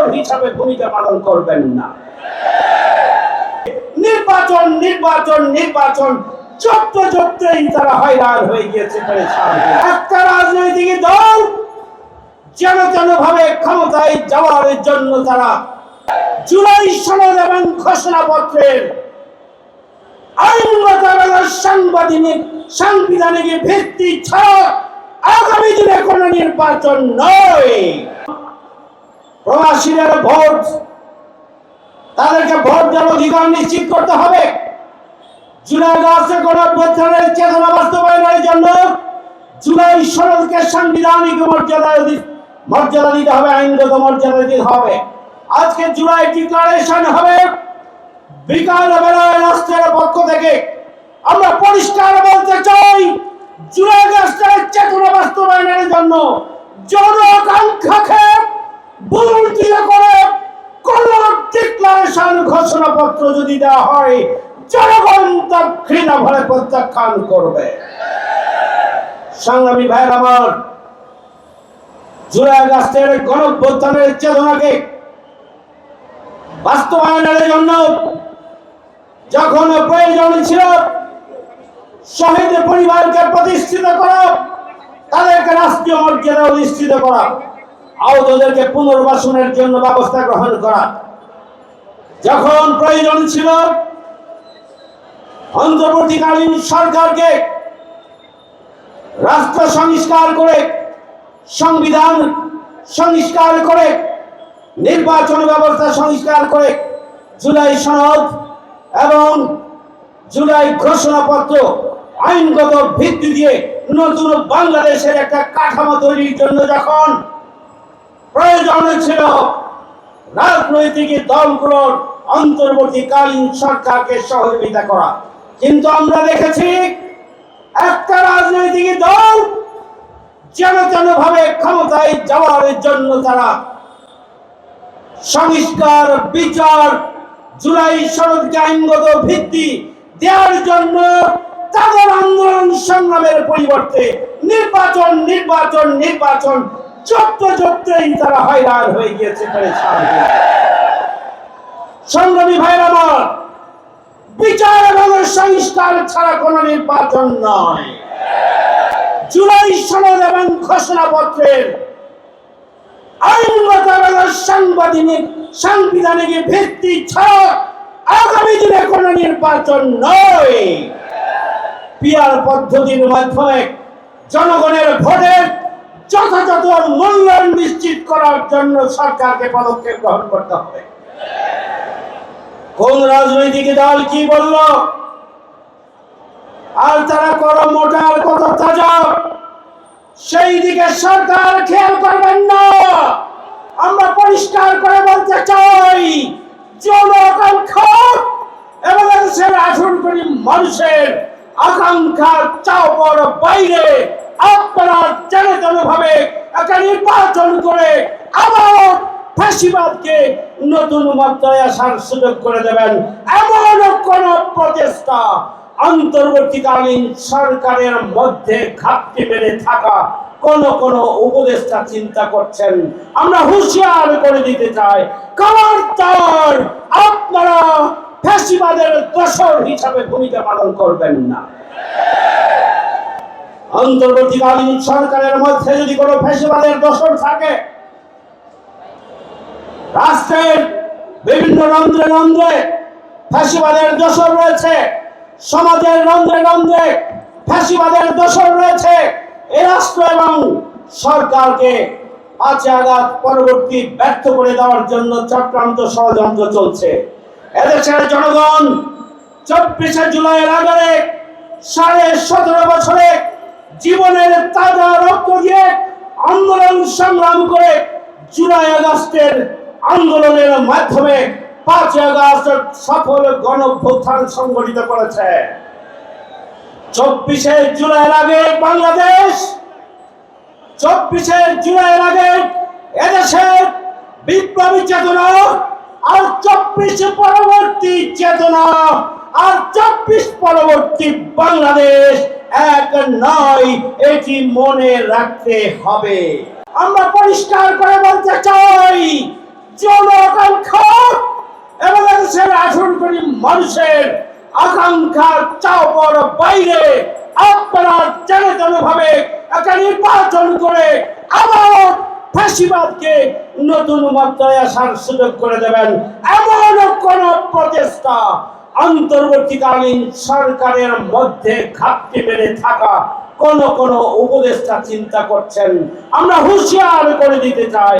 দোষর হিসাবে ভূমিকা পালন করবেন না। নির্বাচন নির্বাচন নির্বাচন তারা হয়রান হয়ে গিয়েছে একটা রাজনৈতিক দল যেন ভাবে ক্ষমতায় যাওয়ার জন্য তারা জুলাই সনদ এবং ঘোষণাপত্রের আইনগত সাংবিধানিক সাংবিধানিক ভিত্তি ছাড়া আগামী দিনে কোনো নির্বাচন নয়। প্রবাসীদের ভোট। তাদেরকে ভোট দেওয়ার অধিকার নিশ্চিত করতে হবে। জন্য হবে হবে। আজকে হবে রাষ্ট্রের পক্ষ থেকে। আমরা পরিষ্কার বলতে চাই, জুলাই আগস্টের চেতনা বাস্তবায়নের জন্য জনআকাঙ্ক্ষাকে বুলটিয়ে করে কোন ডিক্লারেশন ঘোষণাপত্র যদি দেওয়া হয়, জনগণ তা ঘৃণা ভরে প্রত্যাখ্যান করবে। সংগ্রামী ভাইয়ের আমার, জুলাই আগস্টের গণঅভ্যুত্থানের চেতনাকে বাস্তবায়নের জন্য যখন প্রয়োজন ছিল, শহীদ পরিবারকে প্রতিষ্ঠিত করা, তাদেরকে রাষ্ট্রীয় মর্যাদা অধিষ্ঠিত করা, আহতদেরকে পুনর্বাসনের জন্য ব্যবস্থা গ্রহণ করা। যখন প্রয়োজন ছিল, অন্তর্বর্তীকালীন সরকারকে রাষ্ট্র সংস্কার করে, সংবিধান সংস্কার করে, নির্বাচন ব্যবস্থা সংস্কার করে জুলাই সনদ এবং জুলাই ঘোষণাপত্র আইনগত ভিত্তি দিয়ে নতুন বাংলাদেশের একটা কাঠামো তৈরির জন্য যখন প্রয়োজন ছিল রাজনৈতিক দলগুলোর অন্তর্বর্তীকালীন সরকারকে সহযোগিতা করা। কিন্তু আমরা দেখেছি একটা রাজনৈতিক দল যেন ভাবে ক্ষমতায় যাওয়ার জন্য তারা সংস্কার, বিচার, জুলাই সনদকে আইনগত ভিত্তি দেওয়ার জন্য তাদের আন্দোলন সংগ্রামের পরিবর্তে নির্বাচন নির্বাচন নির্বাচন চপ্ত চপ্তেই তারা হয়রান হয়ে গিয়েছে সংগ্রামী ভাইয়ের আমার, বিচার এবং সংস্কার ছাড়া কোনো নির্বাচন নয়। জুলাই সনদ এবং ঘোষণাপত্রের আইনগত এবং সাংবিধানিক সাংবিধানিক ভিত্তি ছাড়া আগামী দিনে কোনো নির্বাচন নয়। পিয়ার পদ্ধতির মাধ্যমে জনগণের ভোটের যথাযথ মূল্যায়ন নিশ্চিত করার জন্য সরকারকে পদক্ষেপ গ্রহণ করতে হবে। কোন রাজনৈতিক দল কি বলল? আর তারা কর মোটার কত তাজা। সেই দিকে সরকার খেয়াল করবেন না। আমরা পরিষ্কার করে বলতে চাই জনআকাঙ্ক্ষা এবং দেশের আঠুর কোটি মানুষের আকাঙ্ক্ষা চাওয়ার বাইরে। আপনারা জনগণ ভাবে একটা নির্বাচন করে আবার ফাঁসিবাদকে নতুন মাত্রায় আসার সুযোগ করে দেবেন, এমন কোন প্রচেষ্টা অন্তর্বর্তীকালীন সরকারের মধ্যে ঘাপটি মেরে থাকা কোন কোন উপদেষ্টা চিন্তা করছেন। আমরা হুঁশিয়ার করে দিতে চাই খবরদার আপনারা ফ্যাসিবাদের দোষর হিসাবে ভূমিকা পালন করবেন না। অন্তর্বর্তীকালীন সরকারের মধ্যে যদি কোনো ফ্যাসিবাদের দোষর থাকে, রাষ্ট্রের বিভিন্ন রন্ধ্রে রন্ধ্রে ফ্যাসিবাদের দোষর রয়েছে, সমাজের রন্ধ্রে রন্ধ্রে ফ্যাসিবাদের দোষর রয়েছে, এ রাষ্ট্র এবং সরকারকে পাঁচ আঘাত পরবর্তী ব্যর্থ করে দেওয়ার জন্য চক্রান্ত ষড়যন্ত্র চলছে। এদেশের জনগণ চব্বিশে জুলাইয়ের আগে সাড়ে সতেরো বছরে জীবনের তাজা রক্ত দিয়ে আন্দোলন সংগ্রাম করে জুলাই আগস্টের আন্দোলনের মাধ্যমে পাঁচ আগস্ট সফল গণভ্যুত্থান সংগঠিত করেছে। চব্বিশে জুলাইয়ের আগে বাংলাদেশ, চব্বিশে জুলাইয়ের আগে এদেশের বিপ্লবী চেতনা আর চব্বিশ পরবর্তী চেতনা আর চব্বিশ পরবর্তী বাংলাদেশ এক নয়, এটি মনে রাখতে হবে। আমরা পরিষ্কার করে বলতে চাই জনআকাঙ্ক্ষা এবং দেশের আঠেরো মানুষের আকাঙ্ক্ষা চাওয়ার বাইরে আপনারা জেনে ভাবে একটা নির্বাচন করে আবার ফাঁসিবাদকে নতুন মাত্রায় আসার সুযোগ করে দেবেন, এমন কোন প্রচেষ্টা অন্তর্বর্তীকালীন সরকারের মধ্যে ঘাটতি মেরে থাকা কোন কোন উপদেষ্টা চিন্তা করছেন। আমরা হুঁশিয়ার করে দিতে চাই।